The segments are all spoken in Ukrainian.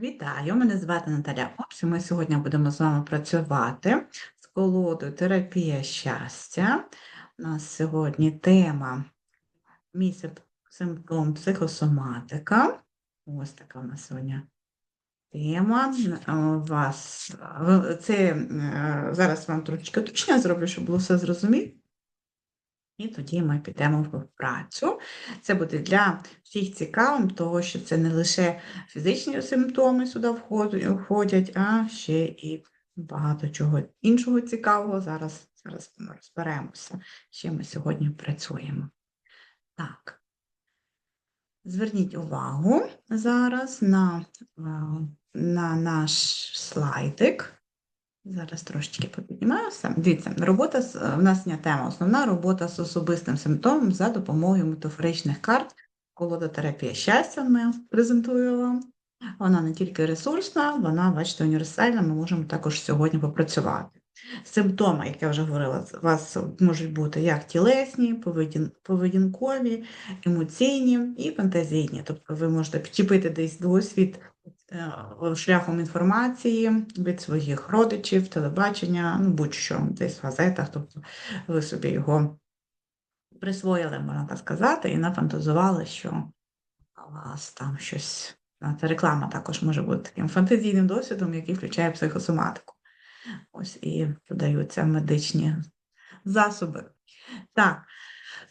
Вітаю, мене звати Наталя Опс, ми сьогодні будемо з вами працювати з колодою Терапія щастя. У нас сьогодні тема Мій симптом психосоматика. Ось така у нас сьогодні тема. Вас це е, зараз вам трошечки уточнення зроблю, щоб було все зрозуміло. І тоді ми підемо в працю. Це буде для всіх цікавим, тому що це не лише фізичні симптоми сюди входять, а ще і багато чого іншого цікавого. Зараз, зараз ми розберемося, з ми сьогодні працюємо. Так. Зверніть увагу зараз на, е, на наш слайдик. Зараз трошечки попіднімаюся. Дивіться, робота з в нас сьогодні тема основна робота з особистим симптомом за допомогою метафоричних карт. Колодотерапія щастя ми презентую вам. Вона не тільки ресурсна, вона, бачите, універсальна. Ми можемо також сьогодні попрацювати. Симптоми, як я вже говорила, у вас можуть бути як тілесні, поведін- поведінкові, емоційні і фантазійні. Тобто ви можете підчепити десь досвід е, шляхом інформації від своїх родичів, телебачення, ну будь-що десь в газетах, тобто ви собі його присвоїли, можна так сказати, і нафантазували, що у вас там щось. Знаєте, реклама також може бути таким фантазійним досвідом, який включає психосоматику. Ось і подаються медичні засоби. Так,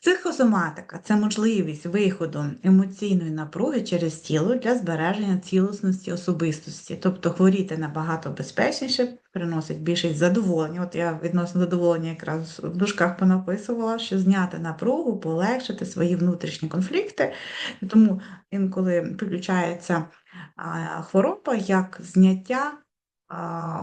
психосоматика це можливість виходу емоційної напруги через тіло для збереження цілісності особистості. Тобто хворіти набагато безпечніше, приносить більше задоволення. От я відносно задоволення якраз в дужках понаписувала, що зняти напругу, полегшити свої внутрішні конфлікти. Тому інколи підключається а, хвороба як зняття.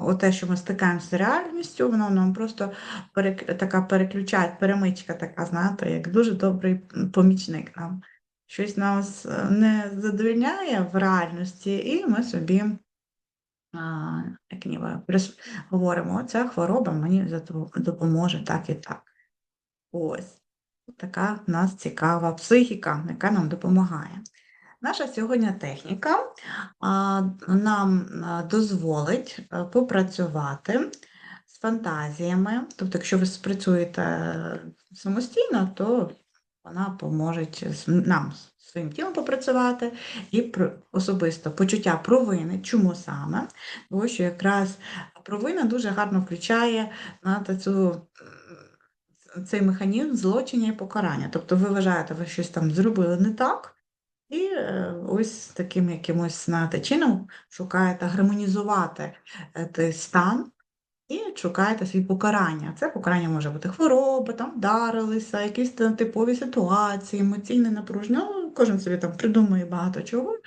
Оте, що ми стикаємося з реальністю, воно нам просто перек... така переключає, перемичка така, знаєте, як дуже добрий помічник нам. Щось нас е, не задовільняє в реальності, і ми собі, а, як ніби, говоримо, ця хвороба мені допоможе так і так. Ось. Така в нас цікава психіка, яка нам допомагає. Наша сьогодні техніка нам дозволить е, попрацювати з фантазіями. Тобто, якщо ви спрацюєте самостійно, то вона поможе нам своїм тілом попрацювати і особисто почуття провини. Чому саме? Тому що якраз провина дуже гарно включає знаєте, цю цей механізм злочиння і покарання. Тобто ви вважаєте, ви щось там зробили не так, і е, ось таким якимось знаєте, чином шукаєте гармонізувати той стан і шукаєте свій покарання. Це покарання може бути хвороба, там вдарилися, якісь там типові ситуації, емоційне напруження. Ну, кожен собі там придумує багато чого.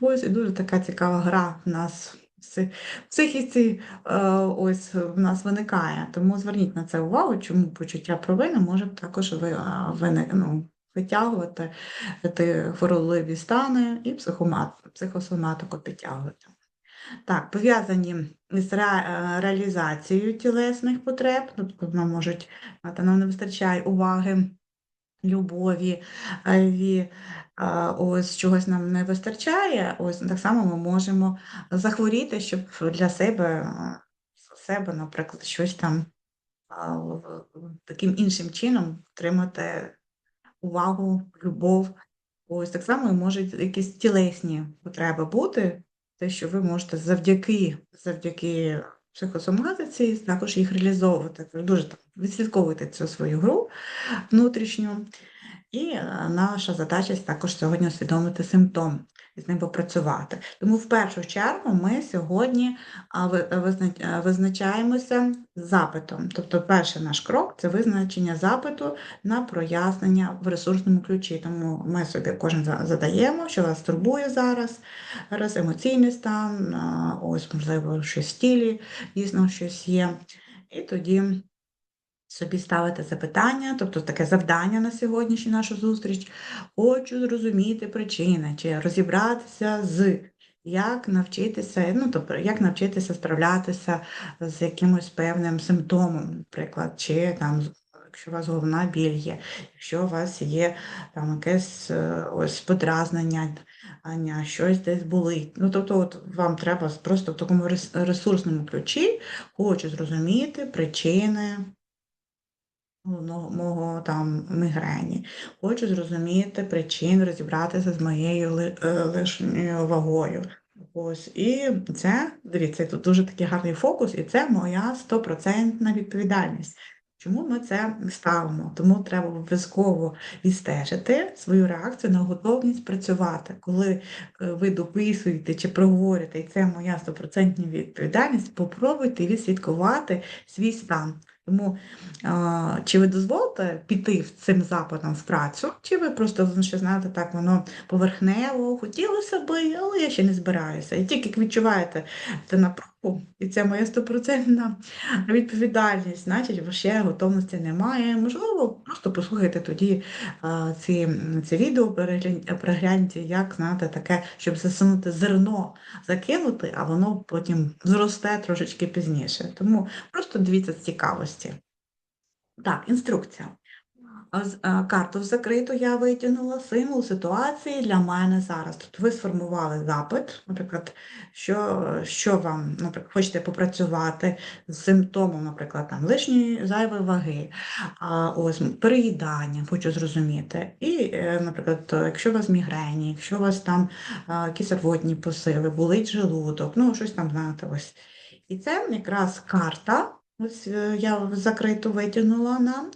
Ось і дуже така цікава гра в нас. в психіці е, ось в нас виникає. Тому зверніть на це увагу, чому почуття провини може також ви, вини- ну, витягувати хворобливі стани і психосоматику підтягувати. Так, пов'язані з е, реалізацією тілесних потреб, тобто нам можуть, нам не вистачає уваги, любові, ось чогось нам не вистачає, ось так само ми можемо захворіти, щоб для себе, себе, наприклад, щось там таким іншим чином отримати увагу, любов. Ось так само можуть якісь тілесні потреби бути, те, що ви можете завдяки, завдяки психосоматиці також їх реалізовувати. Дуже там відслідковуйте цю свою гру внутрішню. І е, наша задача також сьогодні усвідомити симптом і з ним попрацювати. Тому в першу чергу ми сьогодні е, е, визначаємося запитом. Тобто, перший наш крок це визначення запиту на прояснення в ресурсному ключі. Тому ми собі кожен задаємо, що вас турбує зараз, зараз емоційний стан, ось, можливо, щось в тілі, дійсно щось є. І тоді собі ставити запитання, тобто таке завдання на сьогоднішню нашу зустріч. Хочу зрозуміти причини, чи розібратися з. Як навчитися, ну тобто, як навчитися справлятися з якимось певним симптомом, наприклад, чи там, якщо у вас головна біль є, якщо у вас є там якесь е, ось подразнення, Аня, щось десь болить. Ну, тобто, от вам треба просто в такому ресурсному ключі хочу зрозуміти причини головного мого там мігрені. Хочу зрозуміти причини, розібратися з моєю е, лишньою вагою. Ось, і це, дивіться, тут дуже такий гарний фокус, і це моя стопроцентна відповідальність. Чому ми це ставимо? Тому треба обов'язково відстежити свою реакцію на готовність працювати. Коли е, ви дописуєте чи проговорюєте, і це моя стопроцентна відповідальність, попробуйте відслідкувати свій стан. Тому а, чи ви дозволите піти в цим запитом в працю, чи ви просто ну, ще знаєте, так воно поверхнево, хотілося би, але я ще не збираюся. І тільки як відчуваєте це напругу, і це моя стопроцентна відповідальність, значить, ще готовності немає. Можливо, просто послухайте тоді а, ці, ці відео, перегляньте, як знаєте, таке, щоб засунути зерно, закинути, а воно потім зросте трошечки пізніше. Тому просто дивіться з цікавості. Так, інструкція. Карту закриту я витягнула символ ситуації для мене зараз. Тобто ви сформували запит, наприклад, що, що вам, наприклад, хочете попрацювати з симптомом, наприклад, там лишньої зайвої ваги, а, ось переїдання, хочу зрозуміти. І, е, наприклад, якщо у вас мігрені, якщо у вас там якісь рвотні посили, болить желудок, ну щось там, знаєте, ось. І це якраз карта. Ось е, я закриту витягнула нам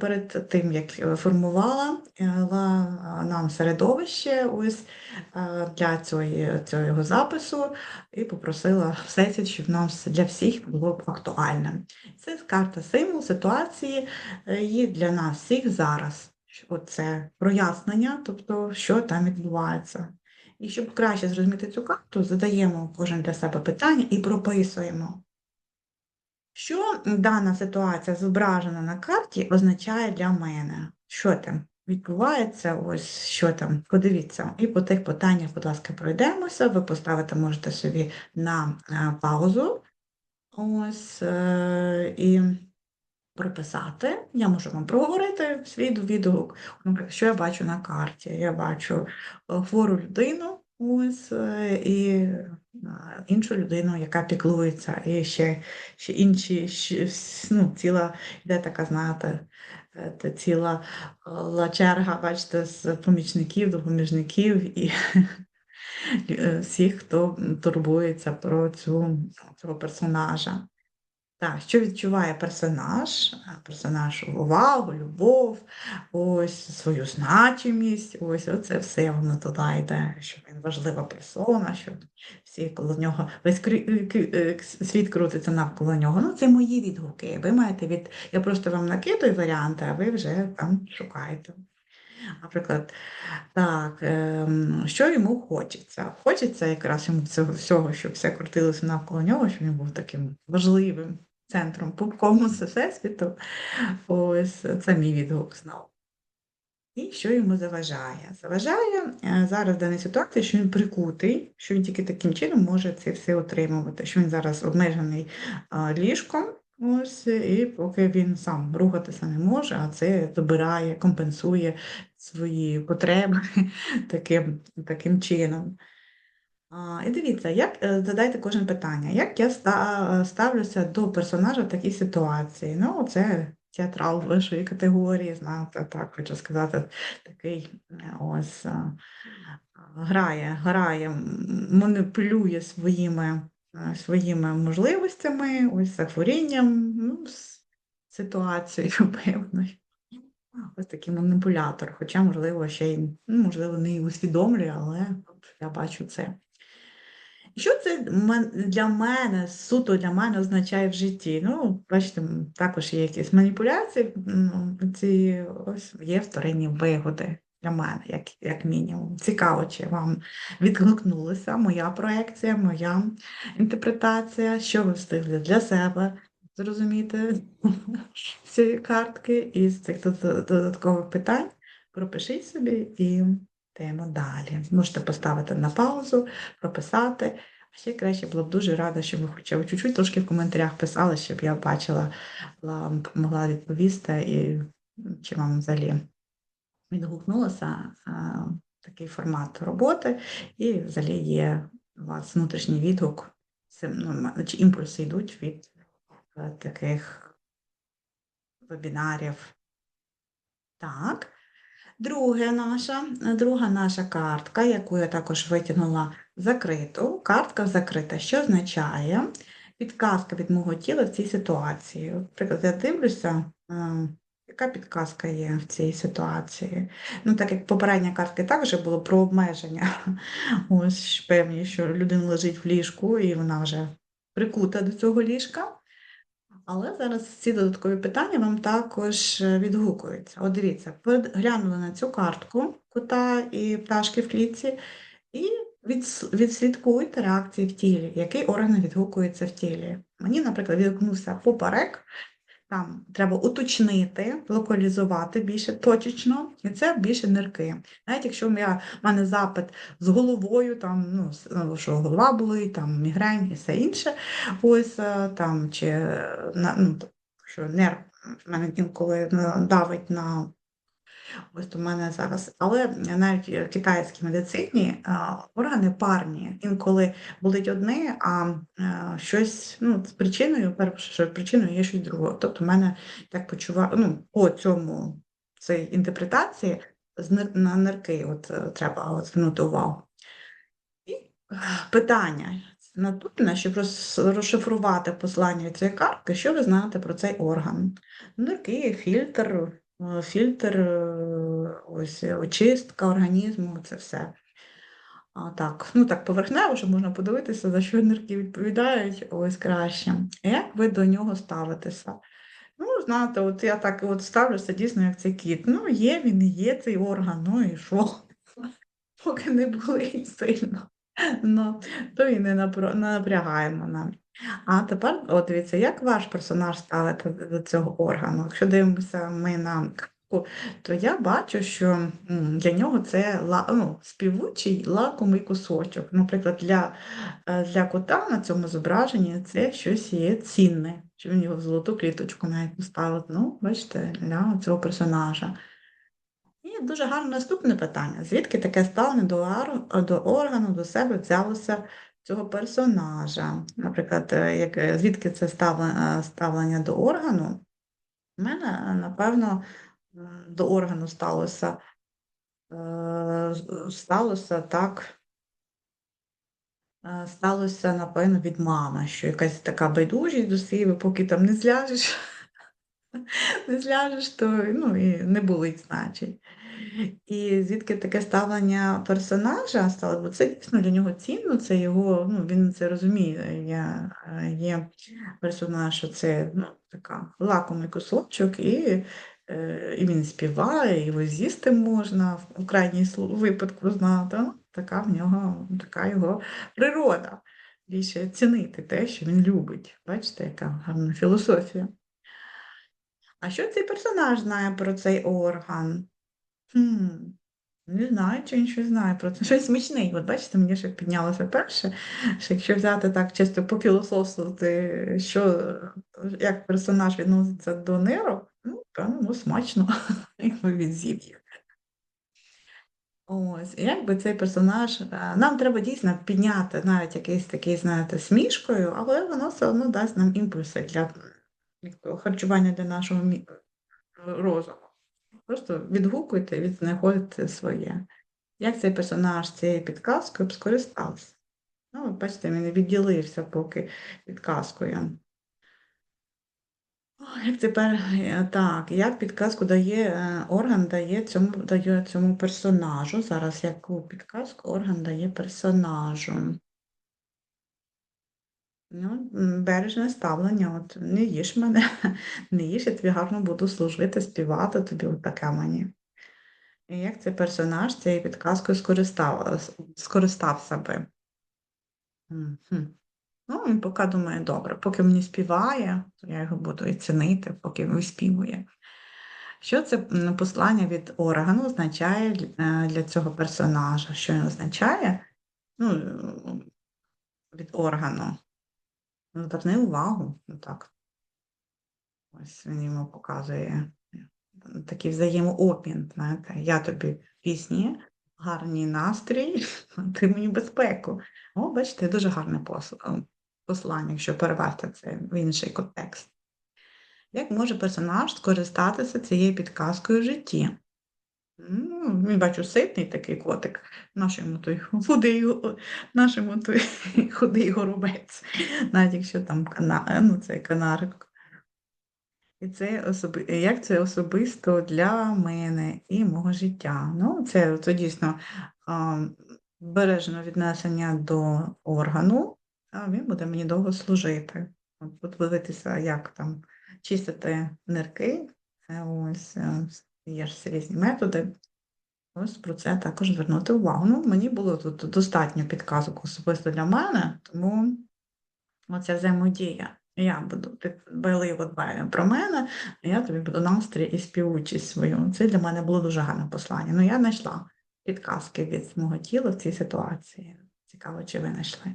перед тим, як е, формувала е, нам середовище ось е, для цього запису і попросила всесвіт, щоб нам для всіх було б актуальним. Це карта символ ситуації е, є для нас всіх зараз. Оце прояснення, тобто що там відбувається. І щоб краще зрозуміти цю карту, задаємо кожен для себе питання і прописуємо. Що дана ситуація зображена на карті означає для мене? Що там відбувається? Ось що там, подивіться. І по тих питаннях, будь ласка, пройдемося. Ви поставите можете собі на е, паузу. Ось е, і прописати. Я можу вам проговорити свій відгук. Що я бачу на карті? Я бачу е, хвору людину, ось е, і е, іншу людину, яка піклується, і ще, ще інші, ще, ну, ціла йде така, знаєте, е, та ціла черга, бачите, з помічників, допоміжників і всіх, хто турбується про цю, цього персонажа. Так, що відчуває персонаж? Персонаж увагу, любов, ось свою значимість, ось оце все воно туди йде, що він важлива персона, що всі коло нього, весь е, к- світ крутиться навколо нього. Ну, це мої відгуки. Ви маєте від. Я просто вам накидаю варіанти, а ви вже там шукаєте. Наприклад, так, ем, що йому хочеться? Хочеться якраз йому цього всього, щоб все крутилося навколо нього, щоб він був таким важливим центром пупком всесвіту. Ось це мій відгук знову. І що йому заважає? Заважає е, зараз в даній ситуації, що він прикутий, що він тільки таким чином може це все отримувати, що він зараз обмежений ліжком, ось, і поки він сам рухатися не може, а це добирає, компенсує свої потреби таким, таким чином. І дивіться, як е, задайте кожен питання, як я ста- ставлюся до персонажа в такій ситуації? Ну, це театрал вищої категорії, знаєте, так хочу сказати, такий е, ось е, грає, грає, маніпулює своїми, е, своїми можливостями, ось захворінням, ну, ситуацією певною. Ось такий маніпулятор, хоча, можливо, ще й, ну, можливо, не усвідомлює, але я бачу це. Що це для мене, суто для мене означає в житті? Ну, бачите, також є якісь маніпуляції, ну, ці ось є вторинні вигоди для мене, як, як мінімум. Цікаво, чи вам відгукнулася моя проекція, моя інтерпретація, що ви встигли для себе зрозуміти цієї картки і з цих додаткових питань. Пропишіть собі і йдемо далі. Можете поставити на паузу, прописати. А ще краще було б дуже рада, щоб ви хоча б чуть-чуть трошки в коментарях писали, щоб я бачила, могла відповісти, і чи вам взагалі відгукнулася такий формат роботи, і взагалі є у вас внутрішній відгук, ну, чи імпульси йдуть від е, таких вебінарів. Так. Друге наша, друга наша картка, яку я також витягнула закриту. Картка закрита, що означає підказка від мого тіла в цій ситуації. Наприклад, я дивлюся, яка підказка є в цій ситуації. Ну, так як попередня картка також було про обмеження. Ось певні, що людина лежить в ліжку і вона вже прикута до цього ліжка. Але зараз ці додаткові питання вам також е, відгукуються. От дивіться, ви глянули на цю картку кута і пташки в клітці, і відс- відслідкуйте реакції в тілі, який орган відгукується в тілі. Мені, наприклад, відгукнувся поперек, там треба уточнити, локалізувати більше точечно, і це більше нирки. Навіть якщо я, в мене запит з головою, там, ну, ну, що голова болить, там мігрень і все інше, ось е, там, чи е, на, ну, що нерв в мене інколи е, давить на Ось у мене зараз, але навіть в китайській медицині органи парні. Інколи болить одне, а е, щось ну, з причиною, перше, причиною є щось друге. Тобто, в мене так почуваю, ну, по цьому цій інтерпретації на нирки от, е, треба от, звернути увагу. І е, питання наступне, щоб розшифрувати послання цієї картки, що ви знаєте про цей орган? Нирки, фільтр, фільтр, е, ось е, очистка організму, це все. А, так, ну так поверхнево, щоб можна подивитися, за що нирки відповідають, ось краще. Як ви до нього ставитеся? Ну, знаєте, от я так от ставлюся дійсно як цей кіт. Ну, є він, і є цей орган, ну і що? Поки не болить сильно. Ну, то і не напрягаємо нам. А тепер, дивіться, як ваш персонаж ставиться до цього органу? Якщо дивимося ми на то я бачу, що для нього це ну, співучий лакомий кусочок. Наприклад, для, е, для кота на цьому зображенні це щось є цінне, що він його в золоту кліточку навіть поставив. Ну, бачите, для цього персонажа. І дуже гарне наступне питання. Звідки таке ставлення до, до органу, до себе взялося цього персонажа? Наприклад, е, як, е, звідки це ставлення, ставлення до органу? У мене, е, напевно, до органу сталося, е, сталося так, е, сталося, напевно, від мами, що якась така байдужість до себе, поки там не зляжеш, не зляжеш, то ну, і не болить, значить. І звідки таке ставлення персонажа стало, бо це дійсно для нього цінно, це його, ну, він це розуміє. Я, е, є персонаж, що це ну, така лакомий кусочок, і, е, і він співає, його з'їсти можна, в крайній випадку знати. Така в нього, така його природа. Більше цінити те, що він любить. Бачите, яка гарна філософія. А що цей персонаж знає про цей орган? Хм, не знаю, чи він щось знає про це. Щось смачний. От бачите, мені ще піднялося перше, що якщо взяти так чисто пофілософствувати, що, як персонаж відноситься до нирок, ну, певно, ну, смачно, якби він з'їв їх. Ось, якби цей персонаж, е, нам треба дійсно підняти навіть якийсь такий, знаєте, смішкою, але воно все одно дасть нам імпульси для харчування для нашого розуму. Просто відгукуйте, відзнаходьте своє. Як цей персонаж цією підказкою б скористався? Ну, бачите, він відділився поки підказкою. Як тепер е, так, як підказку дає е, орган дає цьому, дає цьому персонажу? Зараз яку підказку орган дає персонажу? Ну, бережне ставлення, от не їж мене, не їж, я тобі гарно буду служити, співати тобі, от таке мені. І як цей персонаж цією підказкою скористав, скористався би? Ну, він поки думає, добре, поки мені співає, то я його буду і цінити, поки виспівує. Що це послання від органу означає для- е, цього персонажа? Що він означає? Ну, від органу. Ну, Зверни увагу, ну так. Ось він йому показує е, такий взаємообмін, знаєте, я тобі пісні, гарний настрій, ти мені безпеку. О, бачите, дуже гарне е, послання, якщо перевести це в інший контекст. Як може персонаж скористатися цією підказкою в житті? Ну, він бачу ситний такий котик, нашому той худий, нашому той худий горобець, навіть якщо там кана, ну, цей канарик. І це особи... як це особисто для мене і мого життя. Ну, це, це дійсно а, бережне віднесення до органу, а він буде мені довго служити. От подивитися, як там чистити нирки. Ось є ж різні методи. Ось про це також звернути увагу. Ну, мені було тут достатньо підказок особисто для мене, тому оця взаємодія. Я буду ти дбайливо дбає про мене, а я тобі буду настрій і співучість свою. Це для мене було дуже гарне послання. Ну, я знайшла підказки від мого тіла в цій ситуації. Цікаво, чи ви знайшли.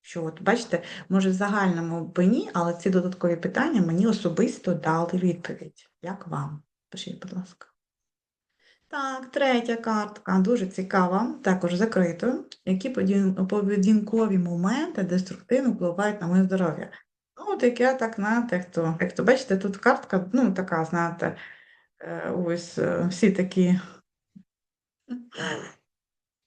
Що от, бачите, може, в загальному б ні, але ці додаткові питання мені особисто дали відповідь. Як вам? Пишіть, будь ласка. Так, третя картка, дуже цікава, також закрито. Які поведінкові моменти деструктивно впливають на моє здоров'я? Ну, от як я так, знаєте, як то, як то бачите, тут картка, ну, така, знаєте, е, ось е, всі такі.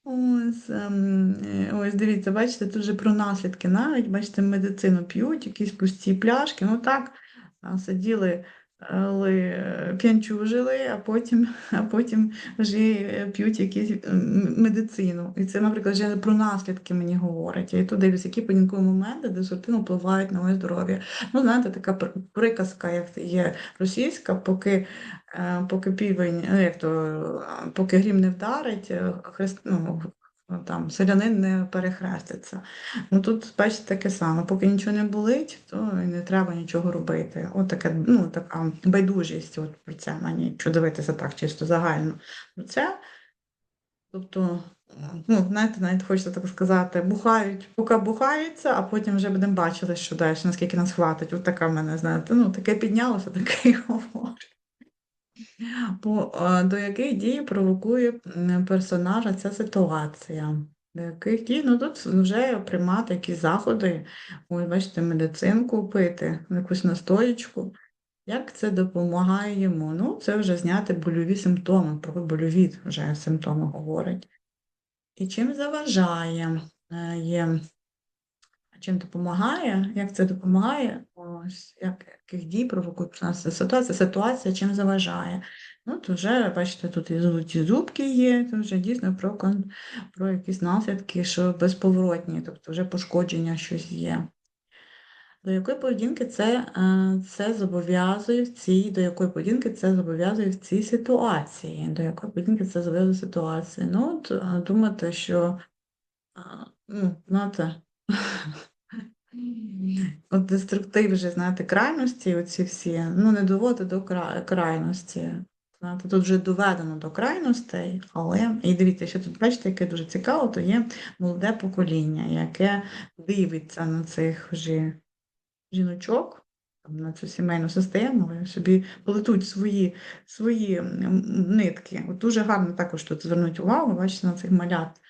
Ось, ем, е, ось дивіться, бачите, тут вже про наслідки навіть, бачите, медицину п'ють, якісь пусті пляшки. Ну так, сиділи, але п'янчужили, а потім, а потім вже е, п'ють якісь медицину. І це, наприклад, вже про наслідки мені говорить. Я тут дивлюся, які поведінкові моменти деструктивно впливають на моє здоров'я. Ну, знаєте, така приказка, як є російська, поки, е, поки півень, ну, як то, е, поки грім не вдарить, хрест, ну, там, селянин не перехреститься. Ну тут, бачите, таке саме. Поки нічого не болить, то і не треба нічого робити. От таке, ну, така байдужість от про це мені, дивитися так чисто загально. про Це, тобто, ну, знаєте, навіть хочеться так сказати, бухають, поки бухаються, а потім вже будемо бачити, що далі, наскільки нас хватить. От така в мене, знаєте, ну, таке піднялося, таке й говорить. По, е, до яких дій провокує персонажа ця ситуація? До яких дій? Ну тут вже приймати якісь заходи, ось бачите, медицинку пити, якусь настоєчку. Як це допомагає йому? Ну, це вже зняти больові симптоми, про больові вже симптоми говорить. І чим заважає? Е, Є чим допомагає, як це допомагає, ось як, яких дій провокує нас ситуація, ситуація чим заважає. Ну, то вже, бачите, тут і золоті зубки є, то вже дійсно про, про якісь наслідки, що безповоротні, тобто вже пошкодження щось є. До якої поведінки це, е, це зобов'язує в цій, до якої поведінки це зобов'язує в цій ситуації? До якої поведінки це зобов'язує ситуації? Ну, от е, думати, що, ну, знаєте, От деструктив вже, знаєте, крайності, оці всі, ну не доводить до кра- крайності. Знаєте, тут вже доведено до крайностей, але і дивіться, що тут бачите, яке дуже цікаво, то є молоде покоління, яке дивиться на цих вже жіночок, на цю сімейну систему, і собі плетуть свої, свої нитки. От дуже гарно також тут звернути увагу, бачите, на цих малят.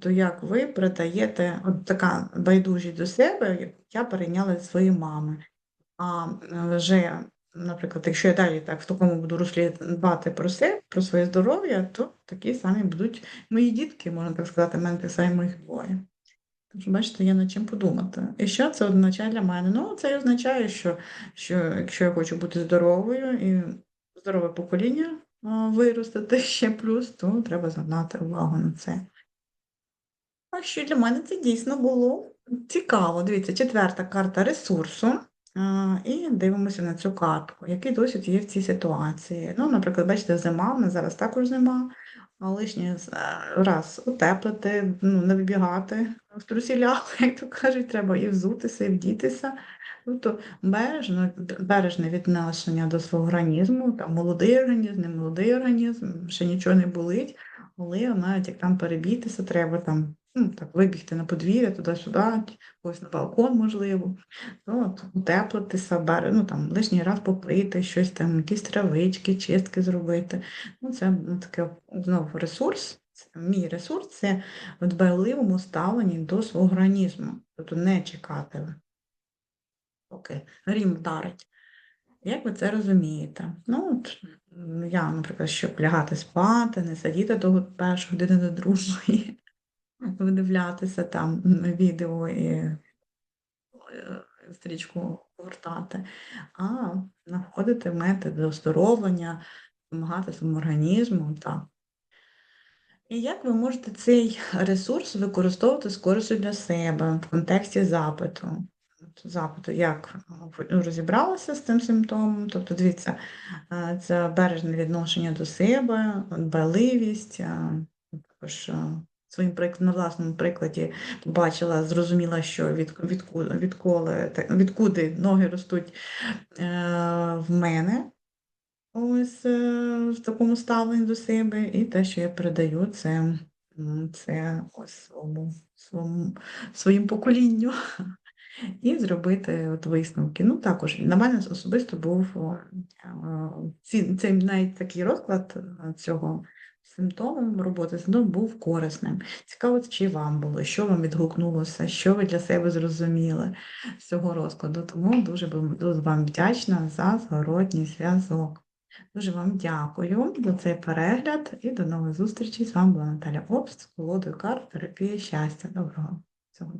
То як ви передаєте от така байдужість до себе, як я перейняла від своєї мами. А е, вже, наприклад, якщо я далі так в такому буду руслі про себе, про своє здоров'я, то такі самі будуть мої дітки, можна так сказати, в мене так само двоє. Тож, бачите, є над чим подумати. І що це означає для мене? Ну, це означає, що, що якщо я хочу бути здоровою і здорове покоління виростити ще плюс, то треба звернути увагу на це. А що для мене це дійсно було цікаво. Дивіться, четверта карта ресурсу. І дивимося на цю картку. Який досвід є в цій ситуації? Ну, наприклад, бачите, зима, в нас зараз також зима, а лишній е, раз утеплити, ну, не вибігати в трусілях, як то кажуть, треба і взутися, і вдітися. Тобто бережно, бережне відношення до свого організму, там молодий організм, не молодий організм, ще нічого не болить, але навіть як там перебітися, треба там ну, так, вибігти на подвір'я туди-сюди, ось на балкон, можливо, то от, утеплитися, бере, ну, там, лишній раз попити, щось там, якісь травички, чистки зробити. Ну, це ну, таке знову ресурс, мій ресурс це в дбайливому ставленні до свого організму. Тобто не чекати, поки грім вдарить. Як ви це розумієте? Ну, я, наприклад, щоб лягати спати, не сидіти до першої години до другої, видивлятися там відео і е, стрічку повертати, а знаходити методи оздоровлення, допомагати своєму організму. Так. І як ви можете цей ресурс використовувати з користю для себе в контексті запиту? Запиту, як ви розібралися з цим симптомом? Тобто, дивіться, е, це бережне відношення до себе, дбайливість, е, також е, своїм на власному прикладі побачила, зрозуміла, що від, відку... відколи, відкуди ноги ростуть е, в мене. Ось е, в такому ставленні до себе, і те, що я передаю, це, це ось своєму, своєму, своїм поколінню. І зробити от висновки. Ну, також на мене особисто був ці- цей навіть такий розклад е, цього симптому роботи з симптомом був корисним. Цікаво, чи вам було, що вам відгукнулося, що ви для себе зрозуміли з цього розкладу. Тому дуже вам вдячна за зворотній зв'язок. Дуже вам дякую за цей перегляд і до нових зустрічей. З вами була Наталя Обст з колодою карт терапія щастя. Доброго.